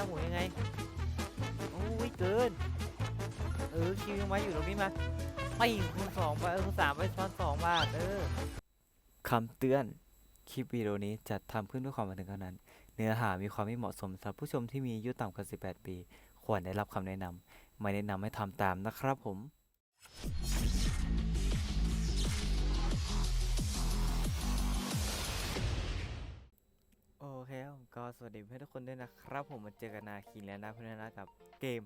าหมุนยังไงโอ้ยเกิน เออคิวยังมาอยู่ตรงนี้มาไปคูณสองไปเออคูณสามไปซ้อนสองบาทเออคำเตือน คลิปวิดีโอนี้จัดทำขึ้นเพื่อความบันเทิงเท่านั้น เนื้อหามีความไม่เหมาะสมสำหรับผู้ชมที่มีอายุต่ำกว่า 18 ปี ควรได้รับคำแนะนำไม่แนะนำให้ทำตามนะครับผม เคก็สวัสดีเพื่อนทุกคนด้วยนะครับ ผมมาเจอกันนาคินแล้วนะเพื่อนๆนะกับเกม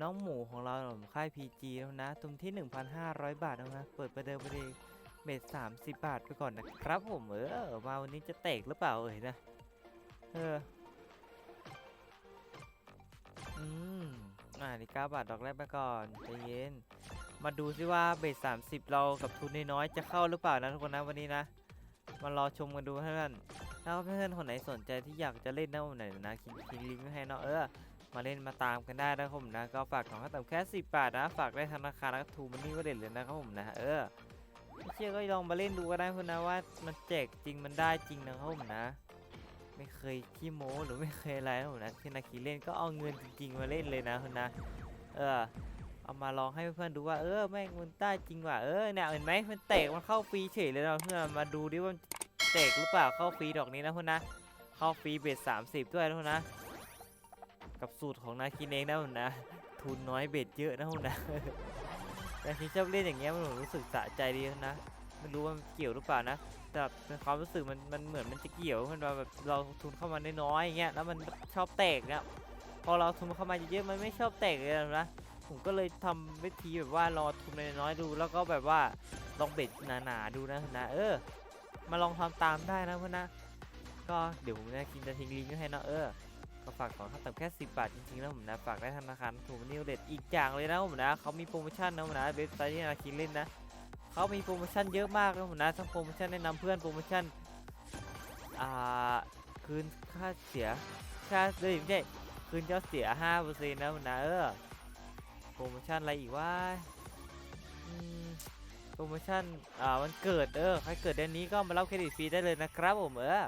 น้องหมูของเราผมค่าย PG แล้วนะตุมที่ 1,500 บาทแล้วนะ เปิดประเดิมไปเลยเบส30บาทไปก่อนนะครับ ผมเออมาวันนี้จะเตกหรือเปล่าเอ่ยนะ เออ อืมอ่านี่9บาทดอกแรกไปก่อนใจเย็น มาดูซิว่าเบส30เรากับทุนน้อยๆจะเข้าหรือเปล่านะทุกคนนะวันนี้นะ มารอชมกันดูเพื่อ ถ้าเพื่อนๆคนไหนสนใจที่อยากจะเล่นนะวันไหนนะคิงคิงลิงก์ให้เนาะเออมาเล่นมาตามกันได้นะครับผมนะก็ฝากของขั้นต่ำแค่10บาทนะฝากได้ธนาคารแล้วก็ทูมันนี่ก็เด็ดเลยนะครับผมนะเออไม่เชื่อก็ลองมาเล่นดูก็ได้เพื่อนนะว่ามันแจกจริงมันได้จริงนะครับผมนะ ไม่เคยขี้โม้หรือไม่เคยอะไรนะผมนะที่นาคีเล่นก็เอาเงินจริง ๆ มาเล่นเลยนะเพื่อนนะ เออเอามาลองให้เพื่อนๆดูว่าเออแม่งมันได้จริงว่ะเออเนี่ยเห็นไหมมันเตะมันเข้าฟรีเฉยเลยนะเพื่อนมาดูดิว่ามัน ตะหรือเปล่าเข้าฟรีดอกนี้นะเพื่อนนะ เข้าฟรีเบสสามสิบด้วยนะเพื่อนนะ กับสูตรของนาคินเองนะผมนะ ทุนน้อยเบ็ดเยอะนะผมนะแต่คินชอบเล่นอย่างเงี้ยมันรู้สึกสะใจดีนะไม่รู้ว่ามันเกี่ยวหรือเปล่านะแต่ความรู้สึกมันมันเหมือนมันจะเกี่ยวมันแบบเราทุนเข้ามาน้อยๆอย่างเงี้ยแล้วมันชอบแตกเนี่ยพอเราทุนเข้ามาเยอะๆมันไม่ชอบแตกเลยนะผมก็เลยทำวิธีแบบว่ารอทุนน้อยๆดู แล้วก็แบบว่าลองเบ็ดหนาๆดูนะนะ เออ มาลองทำตามได้นะเพื่อนนะ ก็เดี๋ยวผมจะคินจะทิ้งลิงก์ให้เนาะเออก็ฝากของขั้นต่แค่ 10 บาทจริงๆแล้วผมนะฝากได้ธนาคารถูกนิวเด็ดอีกอย่างเลยนะผมนะเขามีโปรโมชั่นนะผมนะเว็บไซต์ที่นาคินเล่นนะเขามีโปรโมชั่นเยอะมากนะผมนะทั้งโปรโมชั่นแนะนำเพื่อนโปรโมชั่นอ่าคืนค่าเสียค่าเลยไม่ใช่คืนยอดเสีย5%นะผมนะเออโปรโมชั่นอะไรอีกว่าอืม โปรโมชั่น อ่าวันเกิด เออ ใครเกิดเดือนนี้ก็มารับเครดิตฟรีได้เลยนะครับผม เออ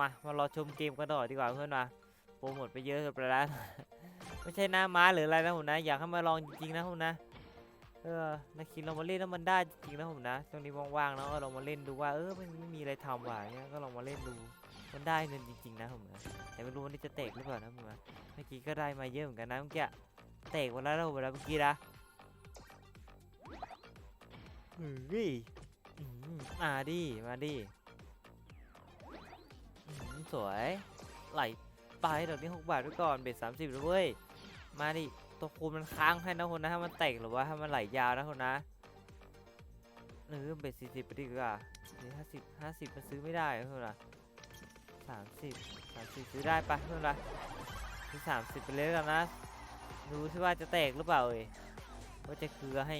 มา มารอชมเกมกันต่อดีกว่าเพื่อนมาโปรโมทไปเยอะเกินไปแล้วไม่ใช่หน้าม้าหรืออะไรนะผมนะ อยากให้มาลองจริงๆนะผมนะ เออนาคินเรามาเล่นแล้วมันได้จริงๆนะผมนะช่วงนี้ว่างๆแล้วก็ลองมาเล่นดูว่า เออมันไม่มีอะไรทำว่ะเงี้ยก็ลองมาเล่นดู มันได้เงินจริงๆนะผมนะ แต่ไม่รู้วันนี้จะเตะหรือเปล่านะผมนะ เมื่อกี้ก็ได้มาเยอะเหมือนกันนะเมื่อกี้ เตะวันแล้วนะผมนะเมื่อกี้นะ ฮ้ยมาดิ มาดิสวย ไหลไปดอกนี้หกบาทไว้ก่อน เบ็ดสามสิบเลยเว้ย มาดิ ตัวคูณมันค้างให้นะคนนะถ้ามันเตกหรือว่าถ้ามันไหลยาวนะคนนะเออเบ็ดสี่สิบไปดีกว่านี่ห้าสิบห้าสิบมันซื้อไม่ได้เพื่อนละสามสิบสามสิบซื้อได้ปะเพื่อนละซื้อสามสิบไปเลยแล้วกันนะ ดูสิว่าจะแตกหรือเปล่าเอ้ยว่าจะเกลือให้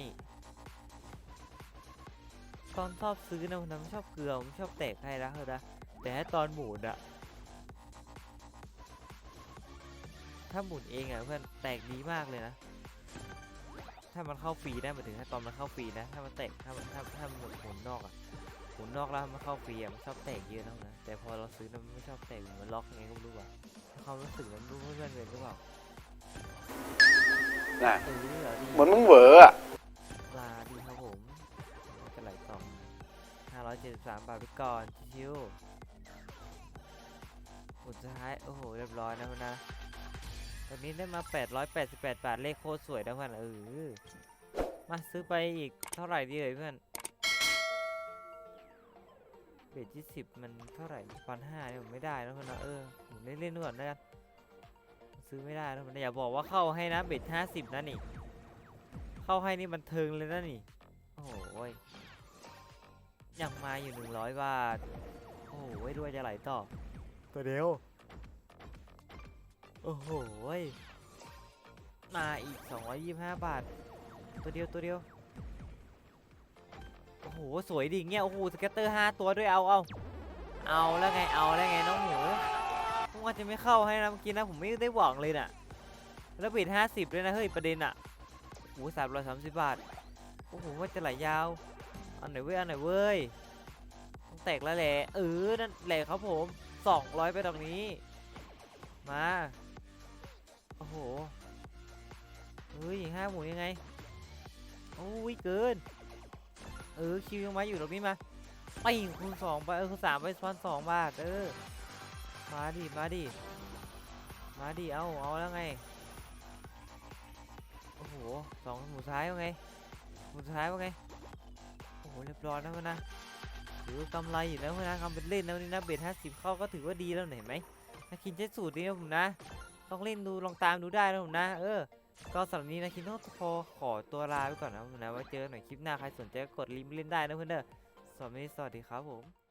ตอนชอบซื้อนะคนนะไม่ชอบเกลือผมชอบแตกให้นะเพื่อนนะแต่ถ้าตอนหมุนอะถ้าหมุนเองอะเพื่อนแตกดีมากเลยนะ ถ้ามันเข้าฟรีนะหมายถึงถ้าตอนมันเข้าฟรีนะ ถ้ามันแตกถ้ามันถ้าถ้ามันหมุนหมุนนอกอะหมุนนอกแล้วมันเข้าฟรีอะมันชอบแตกเยอะนะนะแต่พอเราซื้อนะมันไม่ชอบแตกมันล็อกยังไงก็ไม่รู้อะความรู้สึกมันรู้เพื่อนๆเป็นหรือเปล่าน่ะเออเอาดีเหมือนมึงเหวออะลาดี ครับผมจะไหลต่อ573 บาทไปก่อนชิวๆผลสุดท้าย โอ้โห เรียบร้อยนะเพื่อนนะตอนนี้ได้มา 888 บาท เลขโคตรสวยนะเพื่อนเออมาซื้อไปอีกเท่าไหร่ดีเลยเพื่อนเบทที่สิบมันเท่าไหร่พันห้าเนี่ยผมไม่ได้นะเพื่อนนะเออผมเล่นเล่นๆก่อนแล้วกันซื้อไม่ได้นะมันอย่าบอกว่าเข้าให้นะเบทห้าสิบนะนี่ เข้าให้นี่บันเทิงเลยนะนี่ โอ้โห ยยังมาอยู่หนึ่งร้อยบาท โอ้โหยด้วยจะไหลต่อ ตัวเดียว โอ้โหยมาอีก 225 บาท ตัวเดียวตัวเดียว โอ้โห สวยดิเงี้ย โอ้โห สเก็ตเตอร์ 5 ตัวด้วยเอาเอาเอาแล้วไงเอาแล้วไงน้องหมูผมว่าจะไม่เข้าให้นะเมื่อกี้นะผมไม่ได้หวังเลยน่ะ แล้วบิด50 ด้วยนะ เฮ้ย ประเด็นอะโอ้สามร้อยสามสิบบาท โอ้โห ว่าจะไหลยาว อันไหนเว้ยอันไหนเว้ยต้องแตกแล้วแหละเออนั่นแหละครับผมสองร้อยไปตรงนี้ มาโอ้โหเฮ้ยห้าหมูยังไงโอ้ยเกิน เออคิวยังมาอยู่ตรงนี้มาไปคูณสองไปเออคูณสามไปซ้อนสองบาทเออมาดิมาดิมาดิเอาเอาแล้วไงโอ้โหสองหมูท้ายว่าไงหมูท้ายว่าไง เรียบร้อยแล้วนะถือว่ากำไรอยู่แล้วนะทำเป็นเล่นแล้วนี่นะเบ็ดห้าสิบเข้าก็ถือว่าดีแล้วเห็นไหมนะคินใช้สูตรนี้นะผมนะต้องเล่นดูลองตามดูได้นะผมนะ เออ ก็สำหรับนี้นะคินต้องขอขอตัวลาไปก่อนนะผมนะไว้เจอหน่อยคลิปหน้าใครสนใจก็กดลิงก์เล่นได้นะเพื่อนเด้อสำหรับวันนี้สวัสดีครับผม